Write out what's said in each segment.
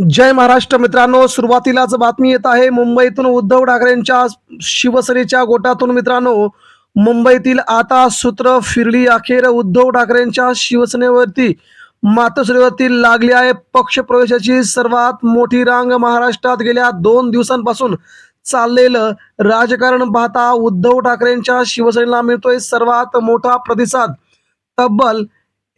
जय महाराष्ट्र मित्रांनो सुरुवातीलाच बातमी येत आहे मुंबईतून उद्धव ठाकरेंच्या शिवसेनेच्या गोटातून मित्रांनो मुंबईतील आता सूत्र फिरली अखेर उद्धव ठाकरेंच्या शिवसेनेवरती मातोश्रीवरती लागली आहे पक्षप्रवेशाची सर्वात मोठी रांग महाराष्ट्रात गेल्या दोन दिवसांपासून चाललेलं राजकारण पाहता उद्धव ठाकरेंच्या शिवसेनेला मिळतोय सर्वात मोठा प्रतिसाद. तब्बल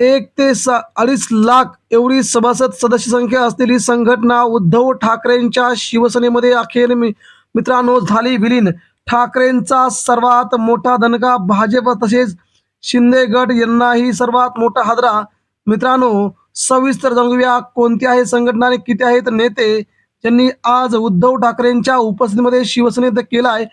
एक ते सा अडीच लाख एवढी सभासद सदस्य संख्या असलेली संघटना उद्धव ठाकरेंच्या शिवसेनेमध्ये अखेर मि- मित्रांनो झाली विलीन. ठाकरेंचा सर्वात मोठा दणका भाजप तसेच शिंदे गट यांनाही सर्वात मोठा हादरा. मित्रांनो सविस्तर जाणूया कोणत्या आहे संघटना आणि किती आहेत नेते ज्यांनी आज उद्धव ठाकरेंच्या उपस्थितीमध्ये शिवसेनेत केलाय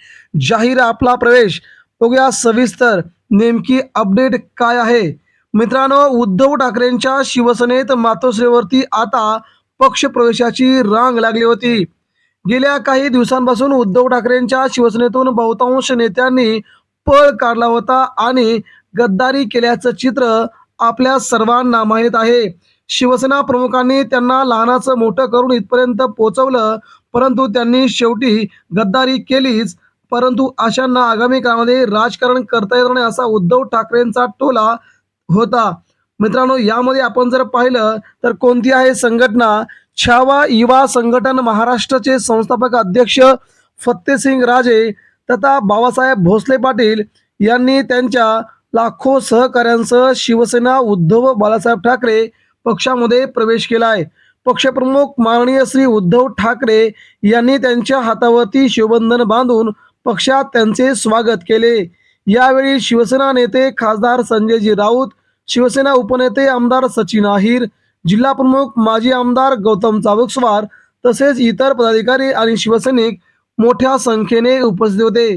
जाहीर आपला प्रवेश. बघूया सविस्तर नेमकी अपडेट काय आहे. मित्रांनो उद्धव ठाकरेंच्या शिवसेनेत मातोश्रीवरती आता पक्षप्रवेशाची रांग लागली होती. गेल्या काही दिवसांपासून उद्धव ठाकरेंच्या शिवसेनेतून बहुतांश नेत्यांनी पळ काढला होता आणि गद्दारी केल्याचं चित्र आपल्या सर्वांना माहीत आहे. शिवसेना प्रमुखांनी त्यांना लहानाचं मोठं करून इथपर्यंत पोहोचवलं परंतु त्यांनी शेवटी गद्दारी केलीच. परंतु अशांना आगामी काळामध्ये राजकारण करता येणार नाही असा उद्धव ठाकरेंचा टोला होता. मित्रांनो यामध्ये आपण जर पाहिलं तर कोणती आहे संघटना? छावा युवा संघटन महाराष्ट्राचे संस्थापक अध्यक्ष फत्तेसिंग राजे तथा बाबासाहेब भोसले पाटील यांनी त्यांच्या लाखो सहकाऱ्यांसह शिवसेना उद्धव बाळासाहेब ठाकरे पक्षामध्ये प्रवेश केला आहे. पक्षप्रमुख माननीय श्री उद्धव ठाकरे यांनी त्यांच्या हातावरती शिवबंधन बांधून पक्षात त्यांचे स्वागत केले. यावेळी शिवसेना नेते खासदार संजयजी राऊत शिवसेना उपनेते आमदार सचिन आहिर जिल्हा प्रमुख माजी आमदार गौतम चाबुकस्वार तसेच इतर पदाधिकारी आणि शिवसैनिक मोठ्या संख्येने उपस्थित होते.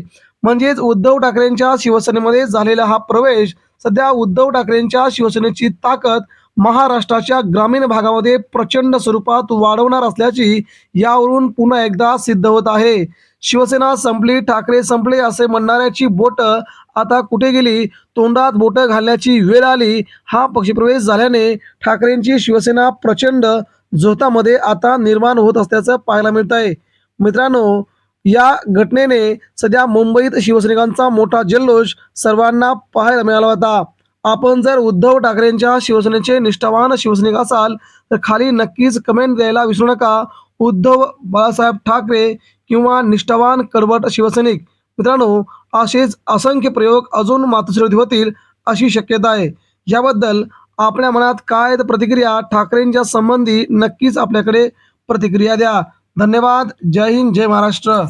म्हणजेच उद्धव ठाकरेंच्या शिवसेनेमध्ये झालेला हा प्रवेश सध्या उद्धव ठाकरेंच्या शिवसेनेची ताकद महाराष्ट्राच्या ग्रामीण भागामध्ये प्रचंड स्वरूपात वाढवणार असल्याची यावरून पुन्हा एकदा सिद्ध होत आहे. शिवसेना संपली ठाकरे संपले असे म्हणणाऱ्याची बोट आता कुठे गेली? तोंडात बोट घालण्याची वेळ आली. हा पक्षप्रवेश झाल्याने ठाकरेंची शिवसेना प्रचंड झोतामध्ये आता निर्माण होत असल्याचं पाहायला मिळत आहे मित्रांनो या घटनेने सध्या मुंबईत शिवसैनिकांचा मोठा जल्लोष सर्वांना पाहायला मिळाला होता. आपण जर उद्धव ठाकरेंच्या शिवसेनेचे निष्ठावान शिवसैनिक असाल तर खाली नक्कीच कमेंट द्यायला विसरू नका. उद्धव बाळासाहेब ठाकरे किंवा निष्ठावान कडवट शिवसैनिक. मित्रांनो असेच असंख्य प्रयोग अजून मातोश्रीवरती होतील अशी शक्यता आहे. याबद्दल आपल्या मनात काय प्रतिक्रिया ठाकरेंच्या संबंधी नक्कीच आपल्याकडे प्रतिक्रिया द्या. धन्यवाद. जय हिंद जय महाराष्ट्र.